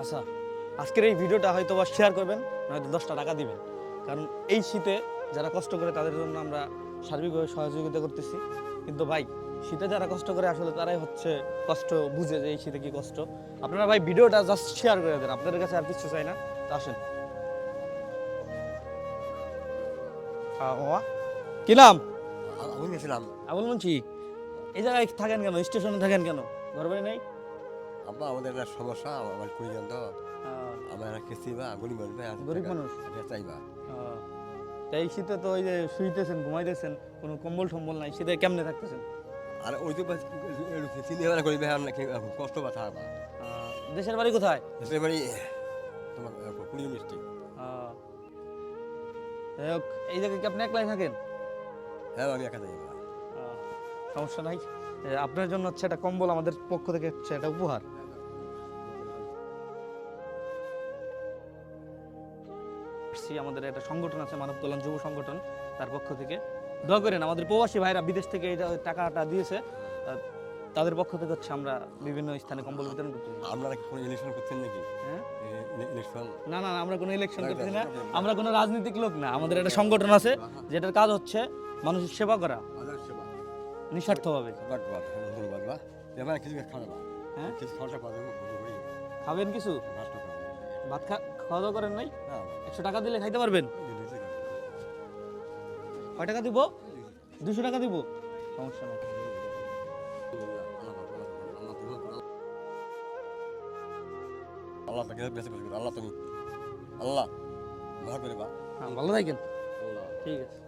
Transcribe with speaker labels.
Speaker 1: আচ্ছা আজকের এই ভিডিওটা হয়তো বা শেয়ার করবেন নয়তো দশটা টাকা দিবেন। কারণ এই শীতে যারা কষ্ট করে তাদের জন্য আমরা সার্বিকভাবে সহযোগিতা করতেছি। কিন্তু ভাই শীতে যারা কষ্ট করে আসলে তারাই হচ্ছে কষ্ট বুঝে যে এই শীতে কি কষ্ট। আপনারা ভাই ভিডিওটা জাস্ট শেয়ার করে দেন আপনাদের কাছে আর কিছু চাই না? তা আসেন। কি নাম? আবুল মুন্সি। এই জায়গায় থাকেন কেন? স্টেশনে থাকেন কেন? ঘর বাড়ি নেই?
Speaker 2: আব্বা আমাদের একটা সমস্যা আমার কুড়িজন তো? আমার একটা কিস্তি বা গরিব মানুষ
Speaker 1: গরিব মানুষ?
Speaker 2: চাইবা
Speaker 1: আহ, তা এই শীতে তো ওই যে শুইতেছেন ঘুমাইতেছেন কোনো কম্বল টম্বল নাই শীতে কেমনে থাকতেছেন?
Speaker 2: আর ওই তো বাস চিনি ভাড়া করি ভাই আমরা কষ্ট বা। থাকবা
Speaker 1: আহ, দেশের বাড়ি কোথায়?
Speaker 2: এবারে তোমার কুড়ি মিষ্টি
Speaker 1: আহ, এই জায়গায় কি আপনি একলাই থাকেন?
Speaker 2: হ্যাঁ আমি একা
Speaker 1: আহ, সমস্যা নাই। আপনার জন্য হচ্ছে একটা কম্বল আমাদের পক্ষ থেকে হচ্ছে একটা উপহার। আমাদের একটা সংগঠন আছে মানব কল্যাণ যুব সংগঠন তার পক্ষ থেকে। দোয়া করেন আমাদের প্রবাসী ভাইরা বিদেশ থেকে এটা টাকাটা দিয়েছে তাদের পক্ষ থেকে হচ্ছে আমরা বিভিন্ন স্থানে কম্বল বিতরণ করতেছি
Speaker 2: আপনারা কি কোনো ইলেকশন করছেন নাকি?
Speaker 1: হ্যাঁ?
Speaker 2: ইলেকশন
Speaker 1: না না আমরা কোনো ইলেকশন
Speaker 2: না, না।
Speaker 1: আমরা কোনো রাজনৈতিক লোক না। আমাদের একটা সংগঠন আছে যেটার কাজ হচ্ছে মানুষের সেবা করা। নিঃস্বার্থভাবে
Speaker 2: ধন্যবাদ ধন্যবাদ বা এবার কিছু খাওয়া
Speaker 1: হ্যাঁ?
Speaker 2: কিছু খাওয়াটা
Speaker 1: খাবেন কিছু?
Speaker 2: খাওয়া
Speaker 1: ভাত খাওয়া দাওয়া করেন নাই?
Speaker 2: হ্যাঁ
Speaker 1: একশো টাকা দিলে খাইতে পারবেন? কয় টাকা দিব? দুশো টাকা দিব। সমস্যা নেই।
Speaker 2: আল্লাহ আল্লাহ তুমি আল্লাহ
Speaker 1: হ্যাঁ ভালো থাকেন। ঠিক আছে।